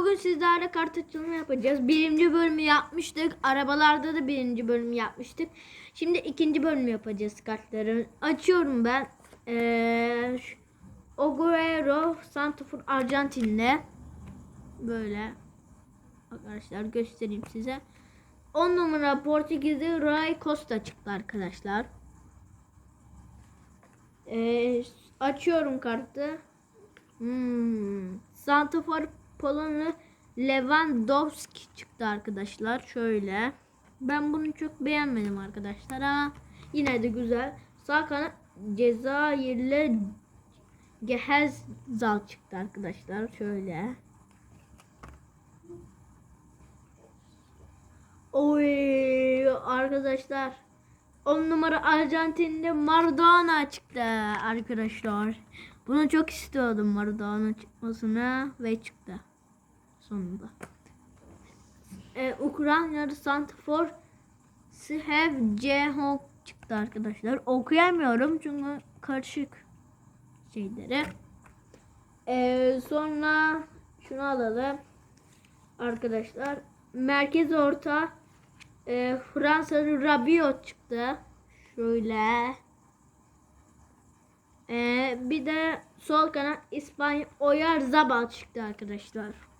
bugün sizlerle kart açılımı yapacağız. Birinci bölümü yapmıştık. Arabalarda da birinci bölümü yapmıştık. Şimdi ikinci bölümü yapacağız kartları. Açıyorum ben. Ee, Oguero Santifor Arjantin'le. Böyle. Arkadaşlar göstereyim size. 10 numara Portekizli Ray Costa çıktı arkadaşlar. Ee, açıyorum kartı. Hmm. Santafor Polonlu Lewandowski çıktı arkadaşlar. Şöyle. Ben bunu çok beğenmedim arkadaşlar ama yine de güzel. Sağ kanat Cezayirli Geherzal çıktı arkadaşlar. Şöyle. Oy arkadaşlar. 10 numara Arjantin'de Maradona çıktı arkadaşlar. Bunu çok istiyordum Maradona çıkmasını ve çıktı sonunda. Ee, Ukraynalı Santifor Sehev Cehok çıktı arkadaşlar. Okuyamıyorum çünkü karışık şeyleri. Ee, sonra şunu alalım arkadaşlar. Merkez orta e, Fransa'nın Rabiot çıktı. Şöyle. E, bir de sol kanat İspanya Oyar Zabal çıktı arkadaşlar.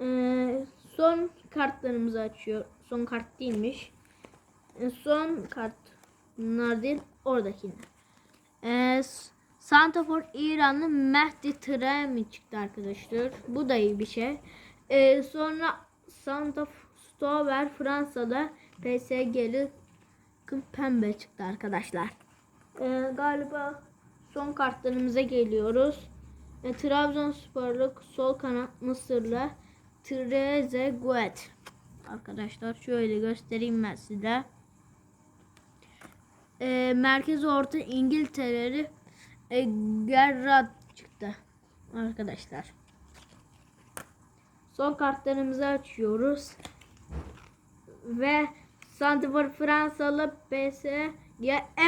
E, son kartlarımızı açıyor. Son kart değilmiş. E, son kart. Bunlar değil. Oradakiler. E, Santafor İranlı Mehdi Tremi çıktı arkadaşlar. Bu da iyi bir şey. Ee, sonra Santa Stover Fransa'da PSG'li pembe çıktı arkadaşlar. Ee, galiba son kartlarımıza geliyoruz. Ee, Trabzonsporlu sol kanat Mısırlı Trezeguet. Arkadaşlar şöyle göstereyim ben size. Ee, merkez orta İngiltere'li e, Gerrard çıktı arkadaşlar. Son kartlarımızı açıyoruz. Ve Santifor Fransalı PSG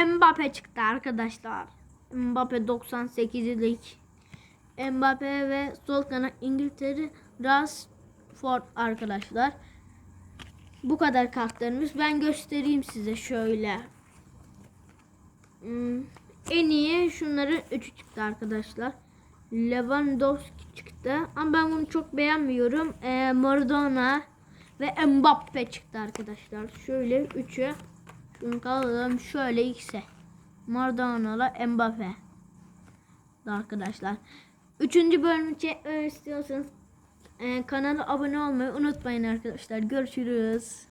Mbappe çıktı arkadaşlar. Mbappe 98'lik. Mbappe ve sol kanat İngiltere Rashford arkadaşlar. Bu kadar kartlarımız. Ben göstereyim size şöyle. Hmm, en iyi şunların üçü çıktı arkadaşlar. Lewandowski çıktı. Ama ben bunu çok beğenmiyorum. Ee, Maradona ve Mbappe çıktı arkadaşlar. Şöyle üçü. Şunu kalalım. Şöyle ikisi. Maradona ile Mbappe. Da arkadaşlar. Üçüncü bölümü çekmemi istiyorsanız e, kanala abone olmayı unutmayın arkadaşlar. Görüşürüz.